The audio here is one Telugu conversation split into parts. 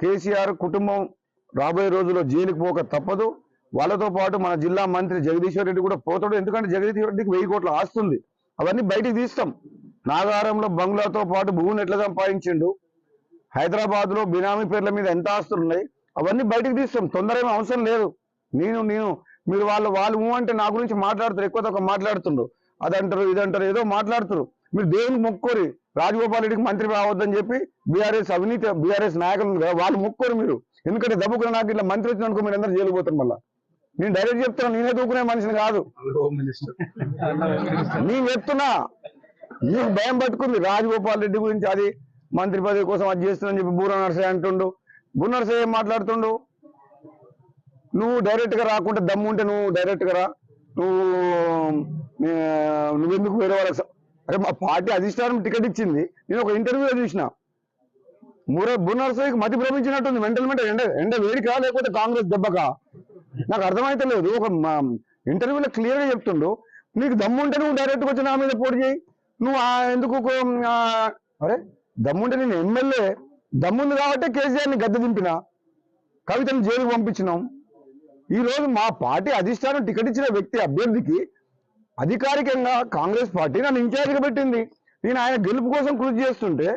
కేసీఆర్ కుటుంబం రాబోయే రోజుల్లో జైలుకు పోక తప్పదు. వాళ్ళతో పాటు మన జిల్లా మంత్రి జగదీశ్వర్ రెడ్డి కూడా పోతాడు. ఎందుకంటే జగదీశ్వర్ రెడ్డికి వెయ్యి కోట్ల ఆస్తుంది అవన్నీ బయటికి తీస్తాం. నాగారంలో బంగ్లాతో పాటు భూమిని ఎట్లా సంపాదించిండు? హైదరాబాద్లో బినామీ పేర్ల మీద ఎంత ఆస్తులు ఉన్నాయి? అవన్నీ బయటికి తీస్తాం. తొందర అవసరం లేదు. నేను నేను మీరు వాళ్ళు వాళ్ళు ఊ అంటే నా గురించి మాట్లాడుతారు. ఎక్కువ తక్కువ మాట్లాడుతుండ్రు. అదంటారు ఇదంటారు ఏదో మాట్లాడుతున్నారు మీరు దేవునికి మొక్కోరి రాజగోపాల్ రెడ్డికి మంత్రి రావద్దని చెప్పి బీఆర్ఎస్ అవినీతి బీఆర్ఎస్ నాయకులు వాళ్ళు మొక్కోరు మీరు. ఎందుకంటే దబ్బుకున్న నాకు ఇట్లా మంత్రి వచ్చిన మీరు అందరూ జైలుకు పోతారు మళ్ళా. నేను డైరెక్ట్ చెప్తున్నా నేనే దూకునే మనిషిని కాదు. నేను చెప్తున్నా నీకు భయం పట్టుకుంది రాజగోపాల్ రెడ్డి గురించి అది మంత్రి పదవి కోసం అది చేస్తుందని చెప్పి బూర నర్సయ్య అంటుండు. బూర నర్సయ్య ఏం మాట్లాడుతుండు? నువ్వు డైరెక్ట్గా రాకుంటే దమ్ము ఉంటే నువ్వు డైరెక్ట్గా రా. నువ్వు నువ్వెందుకు వేరే వాళ్ళకి అరే మా పార్టీ అధిష్టానం టికెట్ ఇచ్చింది. నేను ఒక ఇంటర్వ్యూలో చూసిన. మూరే బున్నర్సయ్యకి మతి భ్రమించినట్టుంది మెంటల్ మెంటల్ ఎండ ఎండ వేడికా లేకపోతే కాంగ్రెస్ దెబ్బకా? నాకు అర్థమైతే లేదు. ఒక ఇంటర్వ్యూలో క్లియర్గా చెప్తుండు. నీకు దమ్ముంటే నువ్వు డైరెక్ట్గా వచ్చి నా మీద పోటీ చేయి. నువ్వు ఎందుకు అరే దమ్ముంటే నేను ఎమ్మెల్యే. దమ్ముంది కాబట్టి కేసీఆర్ని గద్దె దింపిన. కవితను జైలుకు పంపించినాం. ఈ రోజు మా పార్టీ అధిష్టానం టికెట్ ఇచ్చిన వ్యక్తి అభ్యర్థికి అధికారికంగా కాంగ్రెస్ పార్టీ నన్ను ఇన్ఛార్జిగా పెట్టింది. నేను ఆయన గెలుపు కోసం కృషి చేస్తుంటే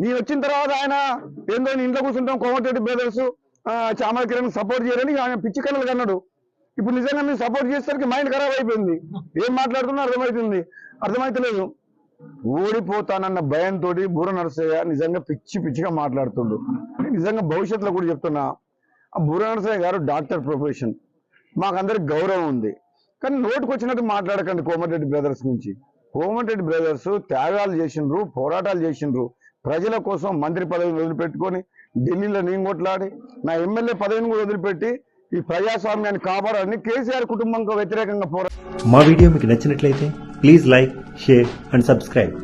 నేను వచ్చిన తర్వాత ఆయన ఏందో ఇంట్లో కూర్చుంటాం కోమటిరెడ్డి బ్రదర్స్ చామల కిరణ్ సపోర్ట్ చేయాలని ఆయన పిచ్చి కళలు కన్నాడు. ఇప్పుడు నిజంగా మీరు సపోర్ట్ చేసేసరికి మైండ్ ఖరాబ్ అయిపోయింది. ఏం మాట్లాడుతున్నా అర్థమవుతుంది అర్థమైతలేదు. ఓడిపోతానన్న భయంతో బూర నరసయ్య నిజంగా పిచ్చి పిచ్చిగా మాట్లాడుతుండు. నిజంగా భవిష్యత్తులో కూడా చెప్తున్నా. ఆ బూర నరసయ్య గారు డాక్టర్ ప్రొఫెషన్. మాకందరికి గౌరవం ఉంది. కానీ నోటుకు వచ్చినట్టు మాట్లాడకండి కోమటిరెడ్డి బ్రదర్స్ నుంచి. కోమటిరెడ్డి బ్రదర్స్ త్యాగాలు చేసిండ్రు పోరాటాలు చేసిండ్రు. ప్రజల కోసం మంత్రి పదవిని వదిలిపెట్టుకొని ఢిల్లీలో నేను కొట్లాడి నా ఎమ్మెల్యే పదవిని కూడా వదిలిపెట్టి ఈ ప్రజాస్వామ్యాన్ని కాపాడాలని కేసీఆర్ కుటుంబంకు వ్యతిరేకంగా పోరా మా వీడియో మీకు నచ్చినట్లయితే please like share and subscribe.